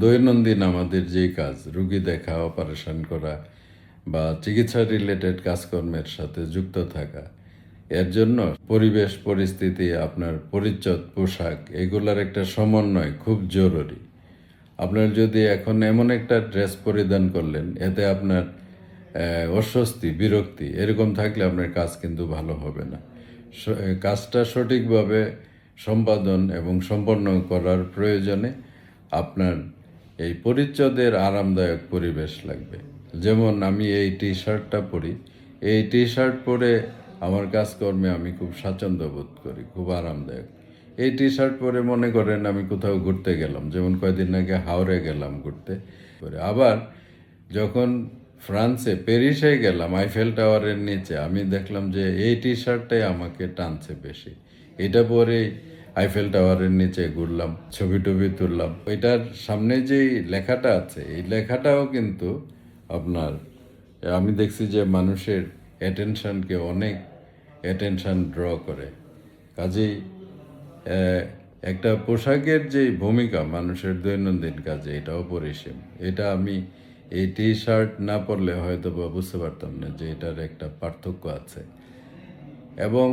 দৈনন্দিন আমাদের যে কাজ, রুগী দেখা অপারেশন করা বা চিকিৎসা রিলেটেড কাজকর্মের সাথে যুক্ত থাকা, এর জন্য পরিবেশ, পরিস্থিতি, আপনার পরিচ্ছদ, পোশাক, এগুলার একটা সমন্বয় খুব জরুরি। আপনার যদি এখন এমন একটা ড্রেস পরিধান করলেন, এতে আপনার অস্বস্তি, বিরক্তি, এরকম থাকলে আপনার কাজ কিন্তু ভালো হবে না। কাজটা সঠিকভাবে সম্পাদন এবং সম্পন্ন করার প্রয়োজনে আপনার এই পরিচ্ছদের আরামদায়ক পরিবেশ লাগবে। যেমন আমি এই টি শার্টটা পরি। এই টি শার্ট পরে আমার কাজকর্মে আমি খুব স্বাচ্ছন্দ্য বোধ করি, খুব আরামদায়ক। এই টি শার্ট পরে মনে করেন আমি কোথাও ঘুরতে গেলাম, যেমন কয়েকদিন আগে হাওড়ে গেলাম ঘুরতে। পরে আবার যখন ফ্রান্সে, প্যারিসে গেলাম, আইফেল টাওয়ারের নিচে, আমি দেখলাম যে এই টি শার্টটাই আমাকে টানছে বেশি। এটা পরেই আইফেল টাওয়ারের নিচে ঘুরলাম, ছবি টবি তুললাম। ওইটার সামনে যেই লেখাটা আছে, এই লেখাটাও কিন্তু আপনার, আমি দেখছি যে মানুষের অ্যাটেনশানকে অনেক অ্যাটেনশান ড্র করে। কাজেই একটা পোশাকের যে ভূমিকা মানুষের দৈনন্দিন কাজে এটা অপরিসীম এটা আমি এই টি শার্ট না পরলে হয়তো বা বুঝতে পারতাম না যে এটার একটা পার্থক্য আছে। এবং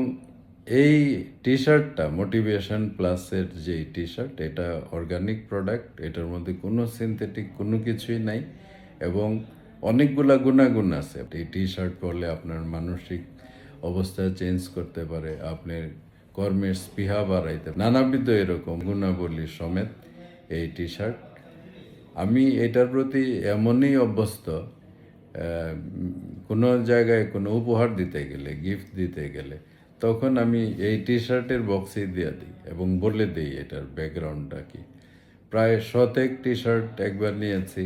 এই টি শার্টটা মোটিভেশন প্লাসের যে টি শার্ট এটা অর্গানিক প্রোডাক্ট এটার মধ্যে কোনো সিনথেটিক কোনো কিছুই নাই এবং অনেকগুলা গুণাগুণ আছে। এই টি শার্ট পরলে আপনার মানসিক অবস্থা চেঞ্জ করতে পারে, আপনার কর্মের স্পৃহা বাড়াইতে নানাবিধ এরকম গুণাবলী সমেত এই টি শার্ট আমি এটার প্রতি এমনই অভ্যস্ত কোনো জায়গায় কোনো উপহার দিতে গেলে গিফট দিতে গেলে তখন আমি এই টি শার্টের বক্সই দিয়ে দিই এবং বলে দিই এটার ব্যাকগ্রাউন্ডটা কি। প্রায় শতেক টি শার্ট একবার নিয়েছি,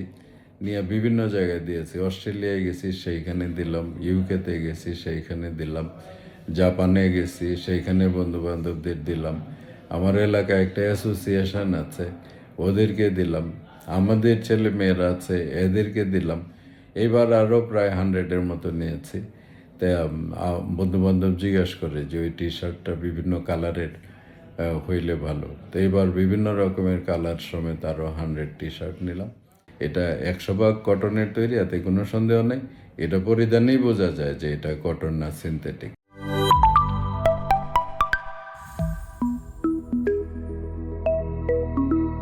নিয়ে বিভিন্ন জায়গায় দিয়েছি। অস্ট্রেলিয়ায় গেছি, সেইখানে দিলাম। ইউকেতে গেছি, সেইখানে দিলাম। জাপানে গেছি, সেইখানে বন্ধু বান্ধবদের দিলাম। আমার এলাকায় একটা অ্যাসোসিয়েশন আছে, ওদেরকে দিলাম। আমাদের ছেলে মেয়েরা আছে, এদেরকে দিলাম। এবার আরও প্রায় হান্ড্রেডের মতো নিয়েছি। তাই বন্ধু বান্ধব জিজ্ঞাসা করে যে ওই টি শার্টটা বিভিন্ন কালারের হইলে ভালো। তো এবার বিভিন্ন রকমের কালার সমেত আরও হান্ড্রেড টি শার্ট নিলাম। এটা একশো ভাগ কটনের তৈরি, এতে কোনো সন্দেহ নেই। এটা পরিধানেই বোঝা যায় যে এটা কটন না সিনথেটিক